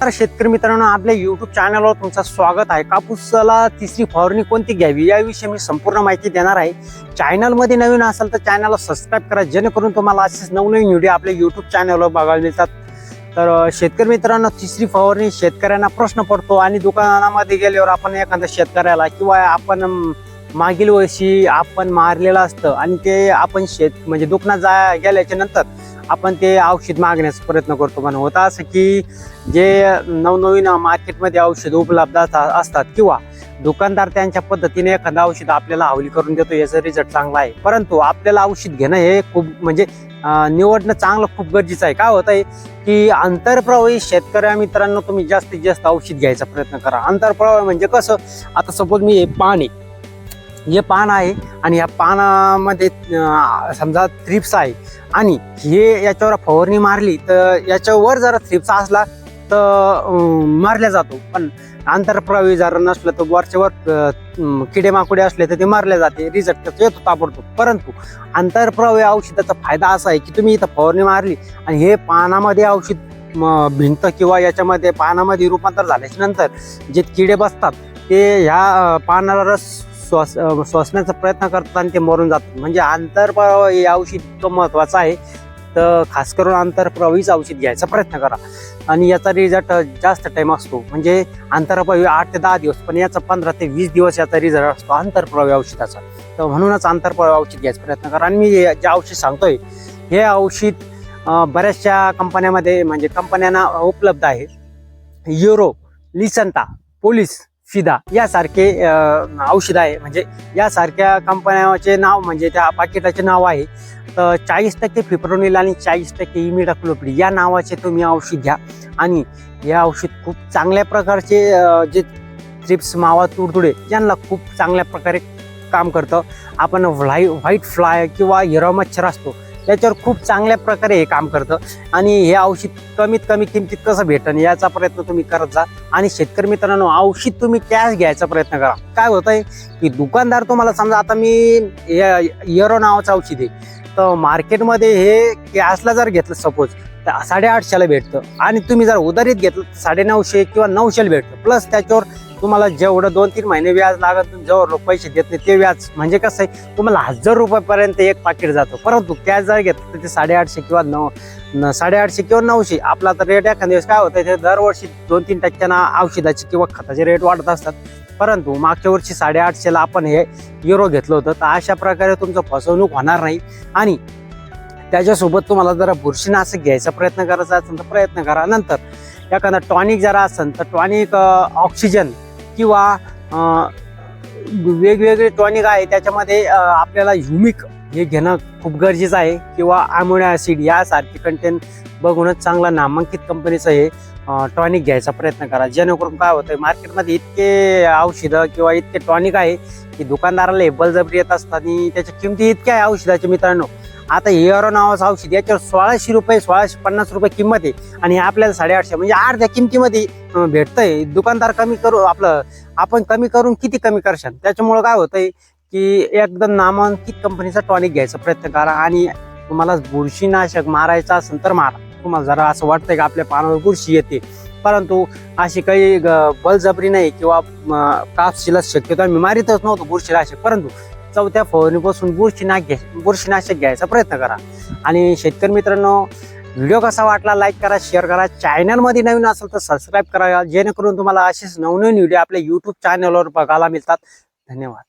तर शेतकरी मित्रांनो आपल्या युट्यूब चॅनलवर तुमचं स्वागत आहे. कापूसाला तिसरी फवारणी कोणती घ्यावी याविषयी मी संपूर्ण माहिती देणार आहे. चॅनलमध्ये नवीन असेल तर चॅनलला सबस्क्राईब करा जेणेकरून तुम्हाला असेच नवनवीन व्हिडिओ आपल्या युट्यूब चॅनलवर बघायला मिळतात. तर शेतकरी मित्रांनो तिसरी फवारणी शेतकऱ्यांना प्रश्न पडतो आणि दुकानामध्ये गेल्यावर आपण एखाद्या शेतकऱ्याला किंवा आपण मागील वर्षी आपण मारलेलं असतं आणि ते आपण शेत म्हणजे दुकानात जा गेल्याच्यानंतर आपण ते औषध मागण्याचा प्रयत्न करतो पण होतं असं की जे नवनवीन मार्केटमध्ये औषध उपलब्ध असतात असतात किंवा दुकानदार त्यांच्या पद्धतीने एखादं औषध आपल्याला हवली करून देतो याचा रिझल्ट चांगला आहे. परंतु आपल्याला औषध घेणं हे खूप म्हणजे निवडणं चांगलं खूप गरजेचं आहे. काय होत आहे की आंतरप्रवाही शेतकऱ्या मित्रांनो तुम्ही जास्तीत जास्त औषध घ्यायचा प्रयत्न करा. आंतरप्रवाह म्हणजे कसं? आता सपोज मी हे पाणी हे पान आहे आणि या पानामध्ये समजा थ्रिप्स आहे. आणि हे याच्यावर फवारणी मारली तर याच्यावर जर थ्रिप्स असला तर मारल्या जातो. पण आंतरप्रवाही जर नसलं तर वरच्यावर किडे माकुडे असले तर ते मारले जाते. रिझल्ट त्याचा येतो ताबडतो परंतु आंतरप्रवाही औषधाचा फायदा असा आहे की तुम्ही इथं फवारणी मारली आणि हे पानामध्ये औषध भिंत किंवा याच्यामध्ये पानामध्ये रूपांतर झाल्याच्यानंतर जे किडे बसतात ते ह्या पानाला रस श्वास श्वासण्याचा प्रयत्न करतात आणि ते मरून जातात. म्हणजे आंतरप्रवाह हे औषध इतकं महत्त्वाचं आहे. तर खास करून आंतरप्रवाहीच औषध घ्यायचा प्रयत्न करा. आणि याचा रिझल्ट जास्त टाइम असतो. म्हणजे आंतरप्रवाही आठ ते दहा दिवस पण याचा पंधरा ते वीस दिवस याचा रिझल्ट असतो आंतरप्रवाही औषधाचा. तर म्हणूनच आंतरप्रवाही औषध घ्यायचा प्रयत्न करा. आणि मी हे जे औषध सांगतोय हे औषध बऱ्याचशा कंपन्यामध्ये म्हणजे कंपन्यांना उपलब्ध आहे. युरो लिसंता पोलीस फिदा. यासारखे औषध आहे. म्हणजे यासारख्या कंपन्याचे नाव म्हणजे त्या पाकिटाचे नाव आहे. तर चाळीस टक्के फिप्रोनिल आणि चाळीस टक्के इमिडाक्लोपिड या नावाचे तुम्ही औषध घ्या. आणि हे औषध खूप चांगल्या प्रकारचे जे ट्रिप्स मावा तुडतुडे यांना खूप चांगल्या प्रकारे काम करतं. आपण व्हाई व्हाईट फ्लाय किंवा हिरो मच्छर असतो. त्याच्यावर खूप चांगल्या प्रकारे हे काम करतं. आणि हे औषध कमीत कमी किमतीत कसं भेटन याचा प्रयत्न तुम्ही करत जा. आणि शेतकरी मित्रांनो औषध तुम्ही कॅश घ्यायचा प्रयत्न करा. काय होत आहे की दुकानदार तुम्हाला समजा आता मी येरो नावाचं औषध आहे. तर मार्केटमध्ये हे कॅशला जर घेतलं सपोज तर साडेआठशेला भेटतं. आणि तुम्ही जर उधारीत घेतलं साडे नऊशे किंवा नऊशेला भेटतं. प्लस त्याच्यावर तुम्हाला जेवढं दोन तीन महिने व्याज लागत जवळ लोक पैसे देत नाही ते व्याज म्हणजे कसं आहे तुम्हाला हजार रुपयापर्यंत एक पाकिट जातं. परंतु त्याच जर घेतलं तर ते साडेआठशे किंवा नऊ न- साडेआठशे किंवा नऊशे आपला तर रेट एखाद्या दिवस काय होतं ते दरवर्षी दोन तीन टक्क्यानं औषधाचे किंवा खताचे रेट वाढत असतात. परंतु मागच्या वर्षी साडेआठशेला आपण हे युरो घेतलं होतं तर अशा प्रकारे तुमचं फसवणूक होणार नाही. आणि त्याच्यासोबत तुम्हाला जरा बुरशीनाशक घ्यायचा प्रयत्न करायचा असेल तर प्रयत्न करा. नंतर एखादा टॉनिक जरा असेल तर टॉनिक ऑक्सिजन किंवा वेगवेगळे टॉनिक आहे त्याच्यामध्ये आपल्याला ह्युमिक हे घेणं खूप गरजेचं आहे किंवा अमोनिया ॲसिड यासारखे कंटेंट बघूनच चांगला नामांकित कंपनीचं हे टॉनिक घ्यायचा प्रयत्न करा. जेणेकरून काय होतं मार्केटमध्ये इतके औषधं किंवा इतके टॉनिक आहे की दुकानदाराला हे बलजबरी येत असतात आणि त्याच्या किमती इतक्या आहे औषधाच्या मित्रांनो. आता हिअरो नावाचं औषध याच्यावर सोळाशे रुपये सोळाशे पन्नास रुपये किंमत आहे. आणि हे आपल्याला साडेआठशे म्हणजे अर्ध्या किमतीमध्ये भेटतंय. दुकानदार कमी करू आपलं आपण कमी करून किती कमी करशाल? त्याच्यामुळं काय होतंय की एकदम नामांकित कंपनीचा टॉनिक घ्यायचा प्रयत्न करा आणि तुम्हाला बुरशीनाशक मारायचं असेल तर मारा. तुम्हाला जरा असं वाटतंय की आपल्या पानावर बुरशी येते. परंतु अशी काही बलजबरी बळजबरी नाही किंवा काप कापशीला शक्यतो आम्ही मारितच नव्हतो बुरशीनाशक. परंतु चौथ्या फवारणीपासून बुरशीनाश घ्या बुरशीनाशक घ्यायचा प्रयत्न करा. आणि शेतकरी मित्रांनो व्हिडिओ कसा वाटला लाईक करा शेअर करा. चॅनलमध्ये नवीन असेल तर सबस्क्राईब करा जेणेकरून तुम्हाला असेच नवनवीन व्हिडिओ आपल्या युट्यूब चॅनलवर बघायला मिळतात. धन्यवाद.